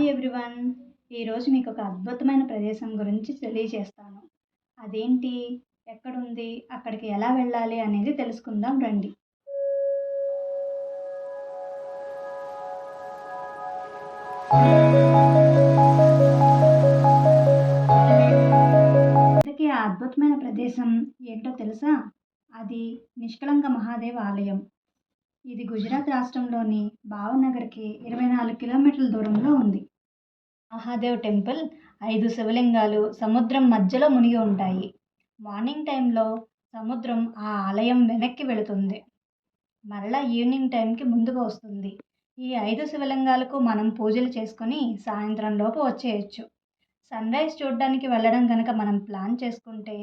Hi everyone. ఈరోజు మీకు ఒక అద్భుతమైన ప్రదేశం గురించి తెలియజేస్తాను. అదేంటి? ఎక్కడుంది? అక్కడికి ఎలా వెళ్ళాలి అనేది తెలుసుకుందాం రండి. ఇంతకీ ఆ అద్భుతమైన ప్రదేశం ఏంటో తెలుసా? అది నిష్కళంక మహాదేవ్ ఆలయం. ఇది గుజరాత్ రాష్ట్రంలోని భావనగర్కి ఇరవై నాలుగు కిలోమీటర్ల దూరంలో ఉంది. మహాదేవ్ టెంపుల్ ఐదు శివలింగాలు సముద్రం మధ్యలో మునిగి ఉంటాయి. మార్నింగ్ టైంలో సముద్రం ఆ ఆలయం వెనక్కి వెళుతుంది. మరలా ఈవినింగ్ టైంకి ముందుకు వస్తుంది. ఈ ఐదు శివలింగాలకు మనం పూజలు చేసుకొని సాయంత్రం లోపు వచ్చేయచ్చు. సన్ రైజ్ చూడడానికి వెళ్ళడం కనుక మనం ప్లాన్ చేసుకుంటే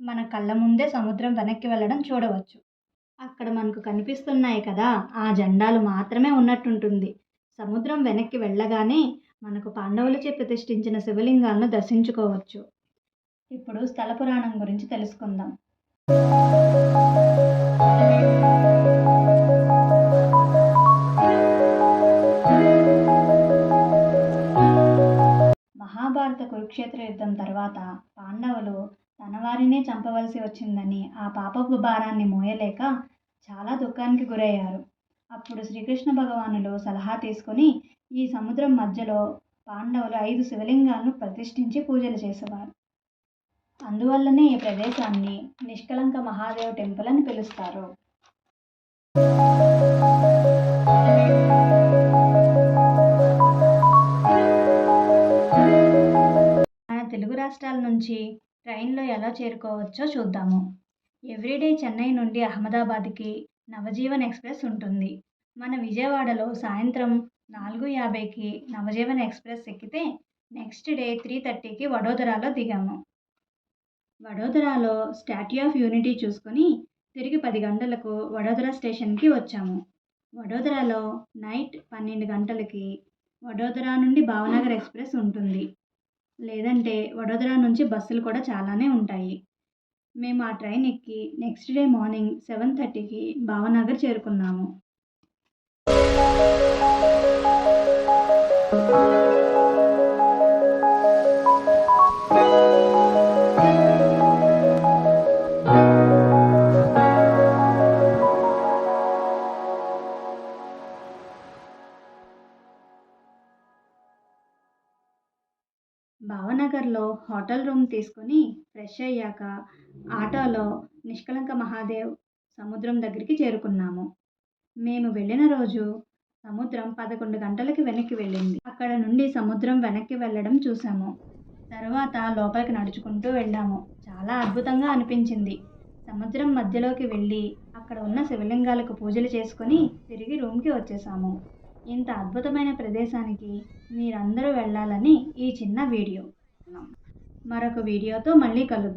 మన కళ్ళ ముందే సముద్రం వెనక్కి వెళ్ళడం చూడవచ్చు. అక్కడ మనకు కనిపిస్తున్నాయి కదా ఆ జెండాలు మాత్రమే ఉన్నట్టుంటుంది. సముద్రం వెనక్కి వెళ్ళగానే మనకు పాండవులచే ప్రతిష్ఠించిన శివలింగాలను దర్శించుకోవచ్చు. ఇప్పుడు స్థల పురాణం గురించి తెలుసుకుందాం. మహాభారత కురుక్షేత్ర యుద్ధం తర్వాత పాండవులు తన వారినే చంపవలసి వచ్చిందని ఆ పాపపు భారాన్ని మోయలేక చాలా దుఃఖానికి గురయ్యారు. అప్పుడు శ్రీకృష్ణ భగవానులు సలహా తీసుకొని ఈ సముద్రం మధ్యలో పాండవులు ఐదు శివలింగాలను ప్రతిష్ఠించి పూజలు చేసేవారు. అందువల్లనే ఈ ప్రదేశాన్ని నిష్కలంక మహాదేవ్ టెంపుల్ అని పిలుస్తారు. మన తెలుగు రాష్ట్రాల నుంచి ట్రైన్లో ఎలా చేరుకోవచ్చో చూద్దాము. ఎవ్రీడే చెన్నై నుండి అహ్మదాబాద్కి నవజీవన్ ఎక్స్ప్రెస్ ఉంటుంది. మన విజయవాడలో సాయంత్రం నాలుగు యాభైకి నవజీవన్ ఎక్స్ప్రెస్ ఎక్కితే నెక్స్ట్ డే త్రీ థర్టీకి వడోదరాలో దిగాము. వడోదరాలో స్టాట్యూ ఆఫ్ యూనిటీ చూసుకొని తిరిగి పది గంటలకు వడోదరా స్టేషన్కి వచ్చాము. వడోదరాలో నైట్ పన్నెండు గంటలకి వడోదరా నుండి భావనగర్ ఎక్స్ప్రెస్ ఉంటుంది. లేదంటే వడోదరా నుంచి బస్సులు కూడా చాలానే ఉంటాయి. మేము ఆ ట్రైన్ ఎక్కి నెక్స్ట్ డే మార్నింగ్ సెవెన్ థర్టీకి భావనగర్ చేరుకున్నాము. భావనగర్లో హోటల్ రూమ్ తీసుకుని ఫ్రెష్ అయ్యాక ఆటోలో నిష్కలంక మహాదేవ్ సముద్రం దగ్గరికి చేరుకున్నాము. మేము వెళ్ళిన రోజు సముద్రం పదకొండు గంటలకి వెనక్కి వెళ్ళింది. అక్కడ నుండి సముద్రం వెనక్కి వెళ్ళడం చూసాము. తర్వాత లోపలికి నడుచుకుంటూ వెళ్ళాము. చాలా అద్భుతంగా అనిపించింది. సముద్రం మధ్యలోకి వెళ్ళి అక్కడ ఉన్న శివలింగాలకు పూజలు చేసుకొని తిరిగి రూమ్కి వచ్చేసాము. ఇంత అద్భుతమైన ప్రదేశానికి మీరందరూ వెళ్ళాలని ఈ చిన్న వీడియో. మరొక వీడియోతో మళ్ళీ కలుద్దాం.